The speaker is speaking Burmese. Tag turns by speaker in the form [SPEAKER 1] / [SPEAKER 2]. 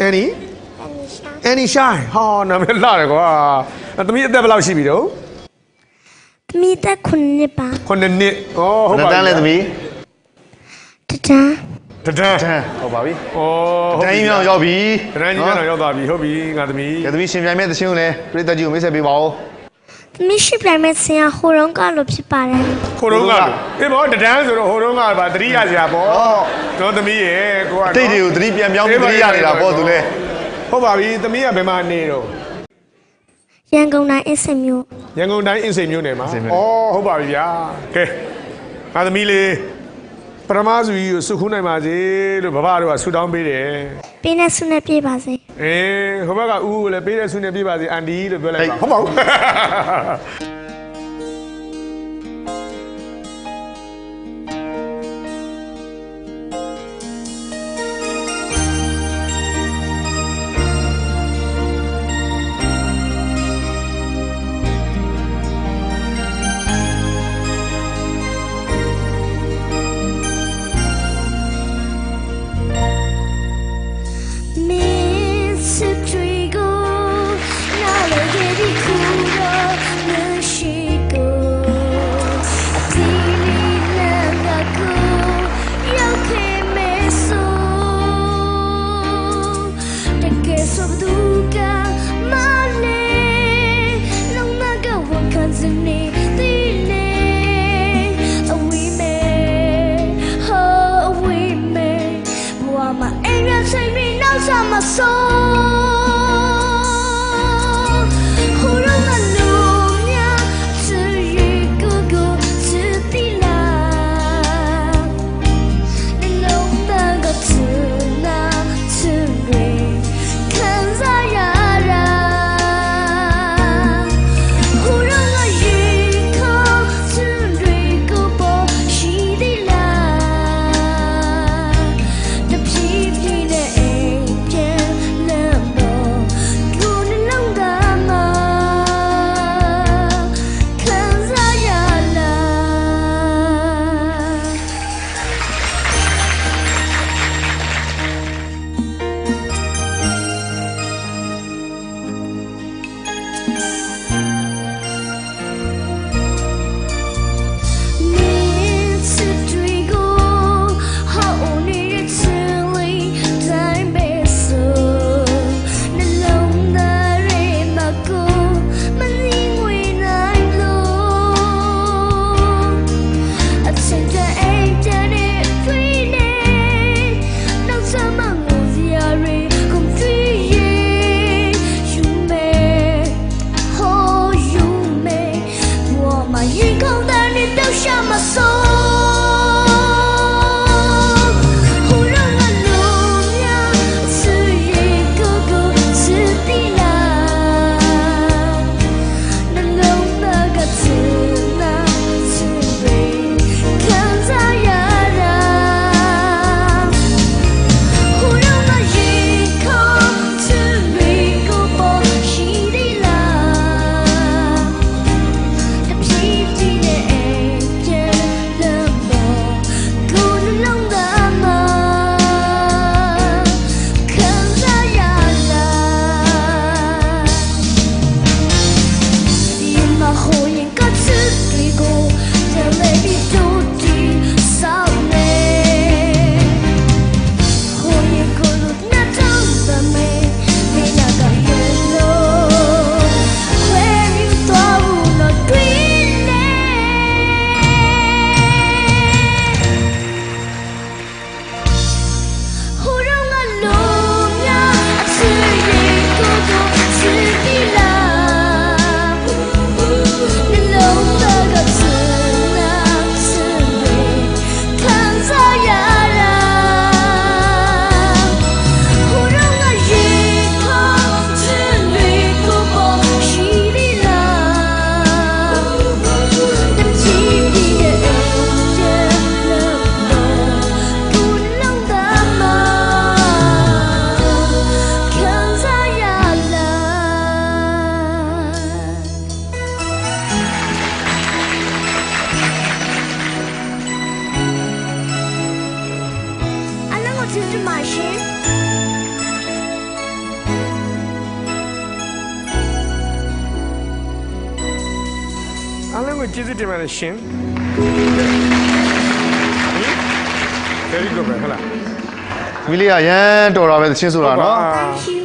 [SPEAKER 1] အန်နီအန်နီရှိုင်းဟောနာမည်လှတယ်ကွာအဲ့သမီးအသက်ဘယ်လောက်ရှိပြီတော့
[SPEAKER 2] သမီးသက်ခုနှစ်ပါ
[SPEAKER 1] ခုနှစ်နှစ်ဩဟုတ်
[SPEAKER 3] နှစ်
[SPEAKER 1] ပါ
[SPEAKER 3] တန်းလဲသမီး
[SPEAKER 2] တတန်း
[SPEAKER 1] တဒန်း
[SPEAKER 3] တန်းဟုတ်ပါပြီ
[SPEAKER 1] ဩဟုတ်
[SPEAKER 3] တန်းကြီးမြောင်ရောက်ပြီ
[SPEAKER 1] တဒန်းကြီးမြောင်ရောက်သွားပြီဟုတ်ပြီငါသမီး
[SPEAKER 3] ကဲသမီးရှင်ပြိုင်မဲ့သချင်းကိုလည်းပြည်သက်ကြီးကိုမိတ်ဆက်ပေးပါဦး
[SPEAKER 2] သမီးရှိပြိုင်မဲ့ဆင်ရဟိုတုန်းကလို့ဖြစ်ပါတယ်
[SPEAKER 1] ခိုတော့ကအေးဘောတဒန်းဆိုတော့ဟိုတော့ကပါတတိယစရာပေါ့တော့သမီးရဲ့ကိုက
[SPEAKER 3] အတိတ်တွေကိုသတိပြန်ပြောင်းပြီးသတိရနေတာပေါ့သူလဲ
[SPEAKER 1] ဟုတ်ပါပြီသမီးကဘယ်မှာနေတော့
[SPEAKER 2] ရန်ကုန်တိုင်းအစ်စင်မျိုး
[SPEAKER 1] ရန်ကုန်တိုင်းအင်းစိန်မြို့နယ်မှာ
[SPEAKER 3] အင်းစိန်မြို့
[SPEAKER 1] ဩ
[SPEAKER 3] နယ်
[SPEAKER 1] ဟုတ်ပါပြီဗျာကဲငါသမီးလေး ပရမစုကြီးကိုစုခုနိုင်ပါစေလို့ဘဘတို့ကဆူတောင်းပေးတယ်
[SPEAKER 2] ပေးနဲ့ဆုနဲ့ပြေးပါစေ
[SPEAKER 1] အေးဟိုဘက်ကဦးကိုလည်းပေးတဲ့ဆုနဲ့ပြပါစေအန်ဒီလို့ပြောလိုက်ပါဟုတ်ပါဘူး
[SPEAKER 2] ကျေးဇူးတင်ပါရှင်အားလုံး
[SPEAKER 4] ကိုကျေးဇူးတင်ပါတယ်ရှင် very good ပဲဟုတ်လား
[SPEAKER 3] ဝီလီယာရန်တော်တာပဲသချင်းဆိုတာနော်
[SPEAKER 1] Thank you